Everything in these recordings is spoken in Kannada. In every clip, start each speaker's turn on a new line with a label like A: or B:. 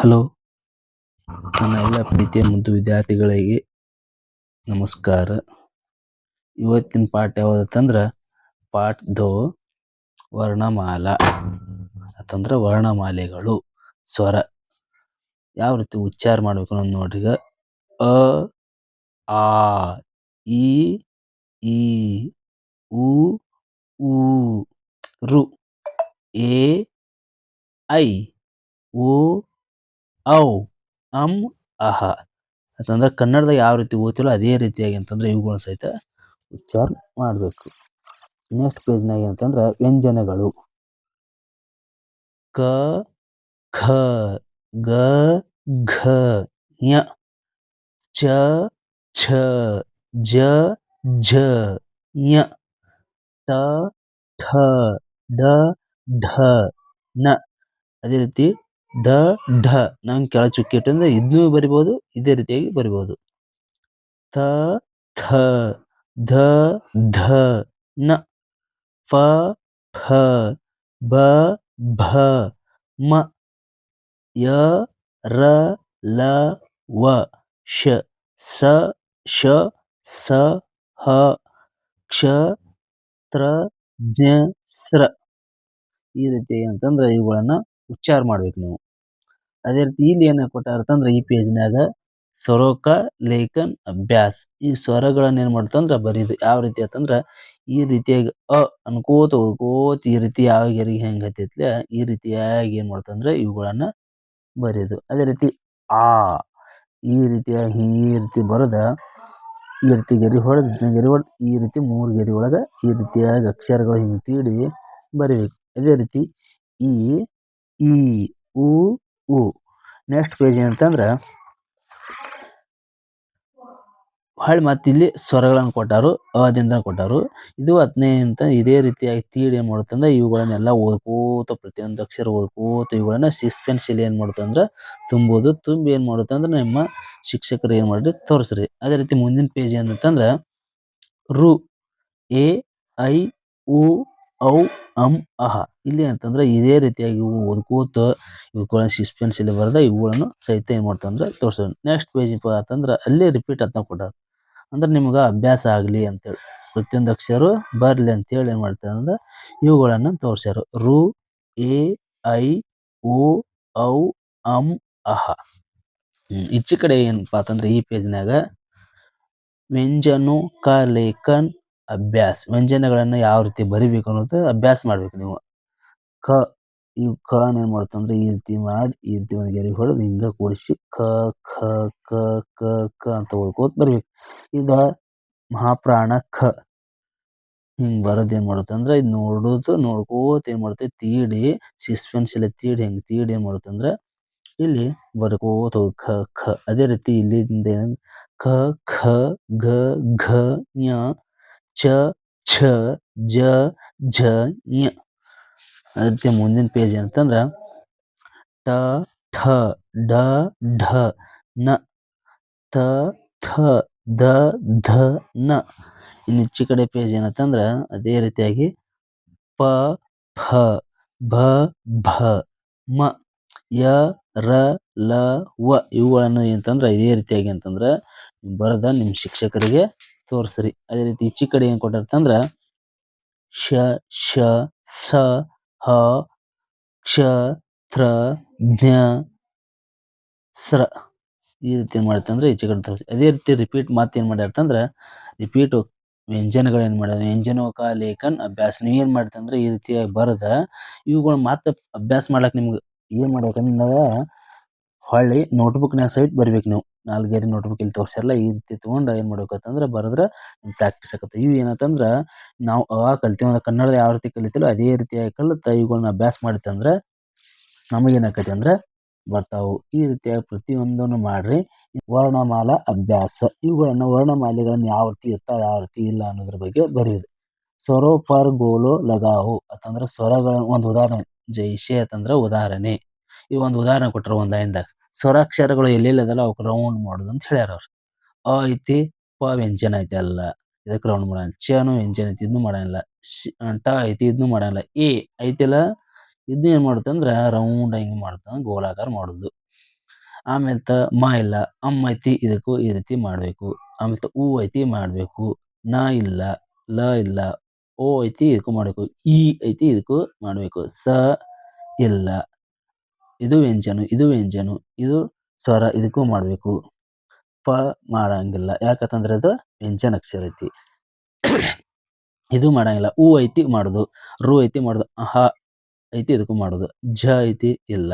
A: ಹಲೋ. ನನ್ನ ಎಲ್ಲ ಪ್ರೀತಿಯ ಮುದ್ದು ವಿದ್ಯಾರ್ಥಿಗಳಿಗೆ ನಮಸ್ಕಾರ. ಇವತ್ತಿನ ಪಾಠ ಯಾವ್ದತ್ತಂದ್ರ ಪಾಠ ದೋ ವರ್ಣಮಾಲ, ಅಂತಂದ್ರೆ ವರ್ಣಮಾಲೆಗಳು, ಸ್ವರ. ಯಾವ ರೀತಿ ಉಚ್ಚಾರ ಮಾಡ್ಬೇಕು ನಾನು ನೋಡ್ರಿ ಅ, ಆ, ಇ, ಈ, ಉ ಊ ರು, ಎ, ಐ, ಓ ಔ ಅಂ ಅಹ ಅಂತಂದ್ರೆ ಕನ್ನಡದಾಗ ಯಾವ ರೀತಿ ಓದ್ತಿವೋ ಅದೇ ರೀತಿಯಾಗಿ ಅಂತಂದ್ರೆ ಇವುಗಳ ಸಹಿತ ಉಚ್ಚಾರ ಮಾಡಬೇಕು. ನೆಕ್ಸ್ಟ್ ಪೇಜ್ನಾಗ ಅಂತಂದ್ರೆ ವ್ಯಂಜನಗಳು. ಕ, ಖ, ಗ, ಘ, ಯ, ಚ ಛ ಜ ಝ ಞ ಟ, ಠ, ಡ, ಢ ನ ಅದೇ ರೀತಿ ಡ, ಢ. ನಾವು ಕೆಳ ಚುಕ್ಕಿ ಇಟ್ಟಂದ್ರೆ ಇದನ್ನು ಬರಿಬಹುದು ಇದೇ ರೀತಿಯಾಗಿ ಬರಿಬಹುದು ತ ಥ. ಧ ಧ. ನ. ಫ ಫ. ಬ, ಭ. ಮ. ಯ, ರ, ಲ, ವ. ಶ. ಸ ಶ, ಸ, ಹ. ಕ್ಷ, ತ್ರ, ಜ್ಞ ಸ್ರ ಈ ರೀತಿ ಅಂತಂದ್ರೆ ಇವುಗಳನ್ನ ಉಚ್ಚಾರ ಮಾಡ್ಬೇಕು ನೀವು. ಅದೇ ರೀತಿ ಇಲ್ಲಿ ಏನ ಕೊಟ್ಟಾರ ಅಂತಂದ್ರೆ ಈ ಪೇಜ್ನಾಗ ಸ್ವರೋಕ ಲೇಖನ್ ಅಭ್ಯಾಸ. ಈ ಸ್ವರಗಳನ್ನ ಏನ್ ಮಾಡ್ತಂದ್ರ ಬರೀದು ಯಾವ ರೀತಿ ಅಂತಂದ್ರ ಈ ರೀತಿಯಾಗಿ ಅ ಅನ್ಕೋತ ಓದ್ಕೋತ ಈ ರೀತಿ ಯಾವ ಗೆರಿಗೆ ಹೆಂಗೆ ಹತ್ತಿತ್ಲೆ ಈ ರೀತಿಯಾಗಿ ಏನ್ ಮಾಡ್ತಂದ್ರೆ ಇವುಗಳನ್ನ ಬರೆಯೋದು ಅದೇ ರೀತಿ ಆ ಈ ರೀತಿಯಾಗಿ ಈ ರೀತಿ ಬರದ ಈ ರೀತಿ ಗೆರೆ ಹೊಡೆದು ಗೆರೆ ಹೊಡೆದು ಈ ರೀತಿ ಮೂರು ಗೆರೆ ಒಳಗ ಈ ರೀತಿಯಾಗಿ ಅಕ್ಷರಗಳು ಹಿಂಗೆ ತೀಡಿ ಬರಿಬೇಕು. ಅದೇ ರೀತಿ ಈ ಈ ಉ ಉ. ನೆಕ್ಸ್ಟ್ ಪೇಜ್ ಏನಂತಂದ್ರ, ಹೊಳ್ ಮತ್ತೆ ಇಲ್ಲಿ ಸ್ವರಗಳನ್ನು ಕೊಟ್ಟಾರು ಅದಿಂದ ದಿಂದ ಕೊಟ್ಟಾರು. ಇದು ಹತ್ತನೇ ಅಂತ ಇದೇ ರೀತಿಯಾಗಿ ತೀಡಿ ಏನ್ ಮಾಡುತ್ತಂದ್ರೆ ಇವುಗಳನ್ನೆಲ್ಲ ಓದ್ಕೋತ, ಪ್ರತಿಯೊಂದು ಅಕ್ಷರ ಓದ್ಕೋತ ಇವುಗಳನ್ನ ಸಸ್ಪೆನ್ಸ್ ಇಲ್ಲಿ ಏನ್ ಮಾಡುತ್ತಂದ್ರ ತುಂಬೋದು. ತುಂಬಿ ಏನ್ ಮಾಡುತ್ತೆ ಅಂದ್ರೆ ನಿಮ್ಮ ಶಿಕ್ಷಕರು ಏನ್ ಮಾಡ್ರಿ ತೋರಿಸ್ರಿ. ಅದೇ ರೀತಿ ಮುಂದಿನ ಪೇಜ್ ಏನಂತಂದ್ರ, ರು, ಎ, ಐ, ಉ ಔ, ಅಂ, ಅಹ. ಇಲ್ಲಿ ಅಂತಂದ್ರೆ ಇದೇ ರೀತಿಯಾಗಿ ಇವು ಓದ್ಕೋತ ಇವುಗಳ ಸಸ್ಪೆನ್ಸ್ ಇಲ್ಲಿ ಬರೆದ ಇವುಗಳನ್ನು ಸಹಿತ ಏನ್ ಮಾಡ್ತಂದ್ರೆ ತೋರ್ಸೋಣ ನೆಕ್ಸ್ಟ್ ಪೇಜ್ ಅಂತಂದ್ರ ಅಲ್ಲೇ ರಿಪೀಟ್ ಅಂತ ಕೊಟ್ಟಾರ. ಅಂದ್ರೆ ನಿಮ್ಗೆ ಅಭ್ಯಾಸ ಆಗಲಿ ಅಂತೇಳಿ. ಪ್ರತಿಯೊಂದು ಅಕ್ಷರ ಬರಲಿ ಅಂತೇಳಿ ಏನ್ ಮಾಡ್ತಾರೆ ಅಂದ್ರೆ ಇವುಗಳನ್ನ ತೋರ್ಸ್ಯಾರ. ರು, ಎ, ಐ, ಓ, ಔ, ಅಂ, ಅಹ. ಈಚೆ ಕಡೆ ಏನಪ್ಪಾ ಅಂತಂದ್ರೆ ಈ ಪೇಜ್ನಾಗ ವ್ಯಂಜನು ಕ ಲೇಖನ್ ಅಭ್ಯಾಸ್, ವ್ಯಂಜನಗಳನ್ನ ಯಾವ ರೀತಿ ಬರಿಬೇಕು ಅನ್ನೋದು ಅಭ್ಯಾಸ ಮಾಡ್ಬೇಕು ನೀವು. ಕ, ಈ ಕ ಏನ್ ಮಾಡ್ತಂದ್ರೆ ಈ ರೀತಿ ಮಾಡಿ, ಈ ರೀತಿ ಒಂದು ಗೆರೆ ಹೊಡೆದು ಹಿಂಗ ಕೂಡಿಸಿ ಕ ಖ ಕ ಕ ಕ ಅಂತ ಓದ್ಕೋತ ಬರಬೇಕು. ಇದ ಮಹಾಪ್ರಾಣ ಖ. ಹಿಂಗ್ ಬರೋದು ಏನ್ ಮಾಡುತ್ತೆ ಅಂದ್ರೆ ಇದ್ ನೋಡೋದು, ನೋಡ್ಕೋತ ಏನ್ ಮಾಡುತ್ತೆ, ತೀಡಿ ಸಿಸ್ಪೆನ್ಸ್ ಎಲ್ಲ ತೀಡಿ, ಹೆಂಗ್ ತೀಡಿ ಏನ್ ಮಾಡುತ್ತೆ ಅಂದ್ರೆ ಇಲ್ಲಿ ಬರ್ಕೋತ ಹೋಗಿ, ಖ ಖ. ಅದೇ ರೀತಿ ಇಲ್ಲಿಂದ ಕ, ಖ ಗ ಘ, ಞ ಚ ಛ ಜ ಝ ಞ ಅದಕ್ಕೆ ಮುಂದಿನ ಪೇಜ್ ಅಂತಂದ್ರ ಟ ಠ ಡ ಢ ನ ತ ಥ ದ ಧ ನ ಇಲ್ಲಿ ಹೆಚ್ಚು ಕಡೆ ಪೇಜ್ ಏನಂತಂದ್ರ ಅದೇ ರೀತಿಯಾಗಿ ಪ ಫ ಭ ಭ ಮ ಯ ರ ಲ ವ ಇವುಗಳನ್ನು ಅಂತಂದ್ರೆ ಇದೇ ರೀತಿಯಾಗಿ ಅಂತಂದ್ರ ಬರದ ನಿಮ್ ಶಿಕ್ಷಕರಿಗೆ ತೋರ್ಸ್ರಿ. ಅದೇ ರೀತಿ ಈಚೆ ಕಡೆ ಏನ್ ಕೊಟ್ಟಾರಂತಂದ್ರ, ಶ ಶ, ಸ, ಹ, ಕ್ಷ, ತ್ರ, ಜ್ಞ, ಸ್ರ ಈ ರೀತಿ ಏನ್ ಮಾಡುತ್ತೆ ಅಂದ್ರೆ ಈಚೆ ಕಡೆ ತೋರಿಸಿ. ಅದೇ ರೀತಿ ರಿಪೀಟ್ ಮಾತು ಏನ್ ಮಾಡ್ಯಾರ ರಿಪೀಟ್ ವ್ಯಂಜನಗಳು ಏನ್ ಮಾಡ್ಯಾರ ವ್ಯಂಜನೋಕ ಲೇಖನ್, ಅಭ್ಯಾಸ. ನೀವು ಏನ್ ಮಾಡ್ತಂದ್ರೆ ಈ ರೀತಿಯಾಗಿ ಬರದ, ಇವುಗಳು ಮಾತು ಅಭ್ಯಾಸ ಮಾಡ್ಲಕ್ ನಿಮ್ಗೆ ಏನ್ ಮಾಡ್ಬೇಕಂದ್ರ, ಹೊಳ್ಳಿ ನೋಟ್ಬುಕ್ನಾಗ ಸಹಿತ ಬರ್ಬೇಕು ನೀವು. ನೋಟ್ ನೋಟ್ಬುಕ್ ಇಲ್ಲಿ ತೋರಿಸಿರಲ್ಲ ಈ ರೀತಿ ತಗೊಂಡ್ ಏನ್ ಮಾಡ್ಬೇಕಂತಂದ್ರ ಬರದ್ರ ಪ್ರಾಕ್ಟೀಸ್ ಆಗತ್ತೆ ಇವು ಏನಂತಂದ್ರೆ ನಾವು ಅವಾಗ ಕಲ್ತೀವಿ ಕನ್ನಡದ ಯಾವ ರೀತಿ ಕಲಿತಿಲ್ಲ ಅದೇ ರೀತಿಯಾಗಿ ಕಲಿತ ಇವುಗಳನ್ನ ಅಭ್ಯಾಸ ಮಾಡಿತಂದ್ರೆ ನಮಗ್ ಏನಾಕತಿ ಅಂದ್ರ ಬರ್ತಾವು. ಈ ರೀತಿಯಾಗಿ ಪ್ರತಿಯೊಂದನ್ನು ಮಾಡ್ರಿ. ವರ್ಣಮಾಲಾ ಅಭ್ಯಾಸ. ಇವುಗಳನ್ನ ವರ್ಣಮಾಲೆಗಳನ್ನ ಯಾವ ರೀತಿ ಇರ್ತಾವ, ಯಾವ ರೀತಿ ಇಲ್ಲ ಅನ್ನೋದ್ರ ಬಗ್ಗೆ ಬರೆಯುದು ಸ್ವರೋ ಪರ್ ಗೋಲೋ ಲಗಾವು ಅಂತಂದ್ರೆ ಸ್ವರಗಳ ಒಂದು ಉದಾಹರಣೆ. ಜೈಶೆ ಅಂತಂದ್ರೆ ಉದಾಹರಣೆ. ಈ ಒಂದು ಉದಾಹರಣೆ ಕೊಟ್ಟರು ಒಂದ್ ಸ್ವರಾಕ್ಷರಗಳು ಎಲ್ಲೆಲ್ಲಿ ಅದಲ್ಲ ಅವಕ್ಕೆ ರೌಂಡ್ ಮಾಡುದು ಅಂತ ಹೇಳ್ಯಾರ ಅವ್ರು. ಅ ಐತಿ, ಪ ವ್ಯಂಜನ ಐತಿ ಅಲ್ಲ ಇದಕ್ಕೆ ರೌಂಡ್ ಮಾಡಲ್ಲ ಚ ನು ವ್ಯಂಜನ ಐತಿ ಇದನ್ನು ಮಾಡಂಗಿಲ್ಲ. ಟ ಐತಿ ಇದನ್ನು ಮಾಡಲ್ಲ ಎ ಐತಿಲ್ಲ, ಇದ್ನು ಏನು ಮಾಡುತ್ತೆ ಅಂದ್ರೆ ರೌಂಡ್ ಹಿಂಗೆ ಮಾಡುತ್ತೆ ಗೋಲಾಕಾರ ಮಾಡೋದು. ಆಮೇಲೆ ತ, ಮ ಇಲ್ಲ. ಅಮ್ಮ ಐತಿ, ಇದಕ್ಕೂ ಈ ರೀತಿ ಮಾಡಬೇಕು. ಆಮೇಲೆ ತ, ಉ ಐತಿ, ಮಾಡಬೇಕು. ನ ಇಲ್ಲ, ಲ ಇಲ್ಲ, ಓ ಐತಿ, ಇದಕ್ಕೂ ಮಾಡಬೇಕು. ಇ ಐತಿ, ಇದಕ್ಕೂ ಮಾಡಬೇಕು. ಸ ಇಲ್ಲ. ಇದು ವ್ಯಂಜನ ಇದು ವ್ಯಂಜನ, ಇದು ಸ್ವರ, ಇದಕ್ಕೂ ಮಾಡಬೇಕು. ಪ ಮಾಡಂಗಿಲ್ಲ. ಯಾಕಂತಂದ್ರೆ ಅದು ವ್ಯಂಜನ ಅಕ್ಷರ ಐತಿ. ಇದು ಮಾಡಂಗಿಲ್ಲ. ಉ ಐತಿ ಮಾಡುದು. ರು ಐತಿ ಮಾಡುದು. ಅಹ ಐತಿ ಇದಕ್ಕೂ ಮಾಡುದು. ಝ ಐತಿ ಇಲ್ಲ.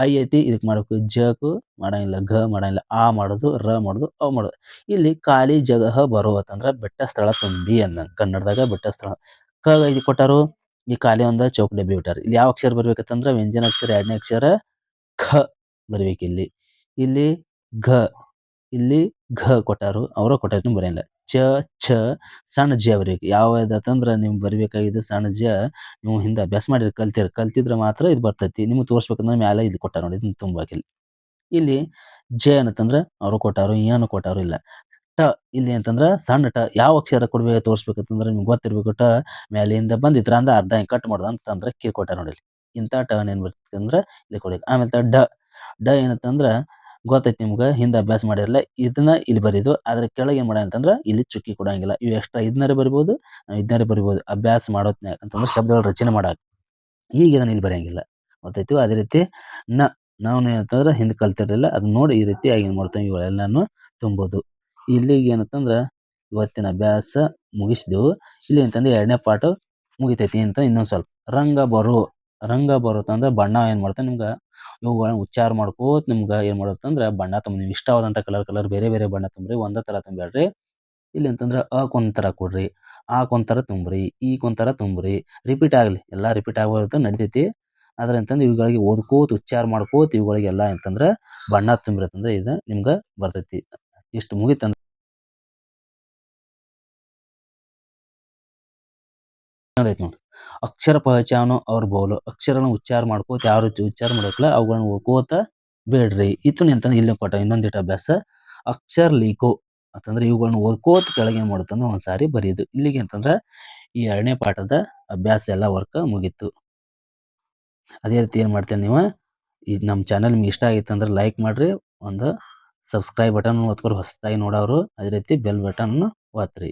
A: ಐ ಐತಿ ಇದಕ್ಕೆ ಮಾಡಬೇಕು. ಜಕು ಮಾಡಂಗಿಲ್ಲ. ಘ ಮಾಡಂಗಿಲ್ಲ. ಆ ಮಾಡೋದು, ರ ಮಾಡೋದು, ಅ ಮಾಡೋದು. ಇಲ್ಲಿ ಖಾಲಿ ಜಗಹ ಬರುವತ್ತಂದ್ರ ಬೆಟ್ಟ ಸ್ಥಳ ತುಂಬಿ ಅಂದಂಗ. ಕನ್ನಡದಾಗ ಬೆಟ್ಟ ಸ್ಥಳ ಕ ಐತಿ ಕೊಟ್ಟಾರು? ಈ ಖಾಲಿ ಒಂದ ಚೌಕ ಡಬ್ಬಿ ಬಿಟ್ಟಾರ. ಇಲ್ಲಿ ಯಾವ ಅಕ್ಷರ ಬರ್ಬೇಕಂತಂದ್ರ ವ್ಯಂಜನ ಅಕ್ಷರ, ಎರಡನೇ ಅಕ್ಷರ ಖ ಬರ್ಬೇಕು ಇಲ್ಲಿ. ಇಲ್ಲಿ ಘ ಇಲ್ಲಿ ಘ ಕೊಟ್ಟಾರು. ಅವರ ಕೊಟ್ಟಾರ ನೀವು ಬರೆಯಲ್ಲ ಚ, ಛ ಸಣ್ಣ ಜ ಬರೀಬೇಕು. ಅಂದ್ರ ನಿಮ್ ಬರಿಬೇಕಾಗಿದ್ದು ಸಣ್ಣ ಜ ನೀವು ಹಿಂದೆ ಅಭ್ಯಾಸ ಮಾಡಿ ಕಲ್ತಿರ, ಕಲ್ತಿದ್ರೆ ಮಾತ್ರ ಇದು ಬರ್ತೈತಿ. ನಿಮ್ಗೆ ತೋರಿಸ್ಬೇಕಂದ್ರೆ ಮ್ಯಾಲೆ ಇದು ಕೊಟ್ಟಾರ ನೋಡಿ ತುಂಬಾಕಿಲ್ಲಿ ಇಲ್ಲಿ ಜ ಏನಂತಂದ್ರ ಅವರು ಕೊಟ್ಟಾರು ಏನು ಕೊಟ್ಟಾರು ಇಲ್ಲ. ಟ ಇಲ್ಲಿ ಅಂತಂದ್ರ ಸಣ್ಣ ಟ ಯಾವ ಅಕ್ಷರ ಕೊಡ್ಬೇಕು ತೋರಿಸ್ಬೇಕಂತಂದ್ರ ನಿಮ್ಗೆ ಗೊತ್ತಿರ್ಬೇಕು. ಟ ಮ್ಯಾಲಿಂದ ಬಂದಿದ್ರ ಅಂದ ಅರ್ಧ ಹಿಂಗೆ ಕಟ್ ಮಾಡೋದು ಅಂತಂದ್ರ ಕೀ ಕೊಟ್ಟಾರ ನೋಡಿ. ಇಂಥ ಟ ಏನ್ ಬರ್ತೈತಿ ಅಂದ್ರ ಇಲ್ಲಿ ಕೊಡಿ. ಆಮೇಲೆ ಡ. ಡ ಏನಂತಂದ್ರ ಗೊತ್ತೈತಿ ನಿಮ್ಗೆ, ಹಿಂದೆ ಅಭ್ಯಾಸ ಮಾಡಿರಲ್ಲ ಇದನ್ನ ಇಲ್ಲಿ ಬರೀದು ಅದ್ರ ಕೆಳಗೆ ಏನ್ ಮಾಡ ಅಂತಂದ್ರ ಇಲ್ಲಿ ಚುಕ್ಕಿ ಕೊಡಂಗಿಲ್ಲ. ಇವು ಎಕ್ಸ್ಟ್ರಾ ಇದನ್ನಾರ ಬರಿಬಹುದು ಇದನ್ನಾರೆ ಬರಿಬಹುದು ಅಭ್ಯಾಸ ಮಾಡೋತ್ನ್ಯಾಗ ಅಂತಂದ್ರ ಶಬ್ದಗಳ ರಚನೆ ಮಾಡಾಕ ಈಗ ಇದನ್ನ ಇಲ್ಲಿ ಬರೆಯಂಗಿಲ್ಲ. ಗೊತ್ತೈತಿ ಅದೇ ರೀತಿ ನ. ನಾವು ಏನಂತಂದ್ರೆ ಹಿಂದ್ ಕಲ್ತಿರಲಿಲ್ಲ, ಅದನ್ನ ನೋಡಿ ಈ ರೀತಿ ಆಗಿ ಏನ್ ಮಾಡ್ತೇವೆ ಇವಳೆಲ್ಲಾನು ತುಂಬೋದು. ಇಲ್ಲಿಗೆ ಏನಂತಂದ್ರ ಇವತ್ತಿನ ಅಭ್ಯಾಸ ಮುಗಿಸಿದೆವು. ಇಲ್ಲಿ ಅಂತಂದ್ರೆ ಎರಡನೇ ಪಾಠ ಮುಗಿತೈತಿ ಅಂತ ಇನ್ನೊಂದ್ ಸ್ವಲ್ಪ. ರಂಗ ಬರು, ರಂಗ ಬರುತ್ತಂದ್ರೆ ಬಣ್ಣ ಏನ್ ಮಾಡ್ತಾನೆ ನಿಮ್ಗ? ಇವುಗಳನ್ನ ಉಚ್ಚಾರ ಮಾಡ್ಕೋತ ನಿಮ್ಗ ಏನ್ ಮಾಡುತ್ತಂದ್ರ ಬಣ್ಣ ತುಂಬ, ನಿಮ್ಗೆ ಇಷ್ಟವಾದಂತ ಕಲರ್ ಕಲರ್ ಬೇರೆ ಬೇರೆ ಬಣ್ಣ ತುಂಬ್ರಿ, ಒಂದೇ ತರ ತುಂಬ್ಯಾಡ್ರಿ ಇಲ್ಲಿ ಅಂತಂದ್ರ ಅ ಕೊಂತರ ಕೊಡ್ರಿ, ಆ ಕೊಂತರ ತುಂಬ್ರಿ, ಈ ಕೊಂತರ ತುಂಬ್ರಿ ರಿಪೀಟ್ ಆಗ್ಲಿ, ಎಲ್ಲಾ ರಿಪೀಟ್ ಆಗೋದು ನಡಿತೈತಿ. ಆದ್ರೆ ಅಂತಂದ್ರೆ ಇವುಗಳಿಗೆ ಓದ್ಕೋತ, ಉಚ್ಚಾರ ಮಾಡ್ಕೋತ ಇವುಗಳಿಗೆಲ್ಲ ಅಂತಂದ್ರ ಬಣ್ಣ ತುಂಬಿರತ್ತಂದ್ರೆ ಇದು ನಿಮ್ಗ ಬರ್ತೈತಿ. ಇಷ್ಟು ಮುಗಿತಂದ್ರೆ ಅಕ್ಷರ ಪಹಚಾನು ಅವ್ರ ಬೌಲು. ಅಕ್ಷರನ ಉಚ್ಚಾರ ಮಾಡ್ಕೋತ ಯಾವ ರೀತಿ ಉಚ್ಚಾರ ಮಾಡ್ಬೇಕಲ್ಲ ಅವುಗಳನ್ನ ಓದ್ಕೋತ ಬೇಡ್ರಿ. ಇತ್ತು ಅಂತಂದ್ರೆ ಇಲ್ಲಿ ಕೊಟ್ಟ ಇನ್ನೊಂದಿಟ್ಟು ಅಭ್ಯಾಸ. ಅಕ್ಷರ ಲೀಕೋ ಅಂತಂದ್ರೆ ಇವುಗಳನ್ನ ಓದ್ಕೋತ ಕೆಳಗೆ ಮಾಡುತ್ತಂದ್ರೆ ಒಂದ್ಸಾರಿ ಬರೀದು. ಇಲ್ಲಿಗೆ ಅಂತಂದ್ರ ಈ ಎರಡನೇ ಪಾಠದ ಅಭ್ಯಾಸ ಎಲ್ಲ ವರ್ಕ್ ಮುಗೀತು. ಅದೇ ರೀತಿ ಏನ್ ಮಾಡ್ತೇನೆ ನೀವು? ಈ ನಮ್ಮ ಚಾನಲ್ ನಿಮ್ಗೆ ಇಷ್ಟ ಆಗಿತ್ತು ಅಂದ್ರೆ ಲೈಕ್ ಮಾಡ್ರಿ. ಒಂದು ಸಬ್ಸ್ಕ್ರೈಬ್ ಬಟನ್ ಒತ್ಕೊರಿ ಹೊಸದಾಗಿ ನೋಡೋರು ಅದೇ ರೀತಿ ಬೆಲ್ ಬಟನ್ ಒತ್ರಿ.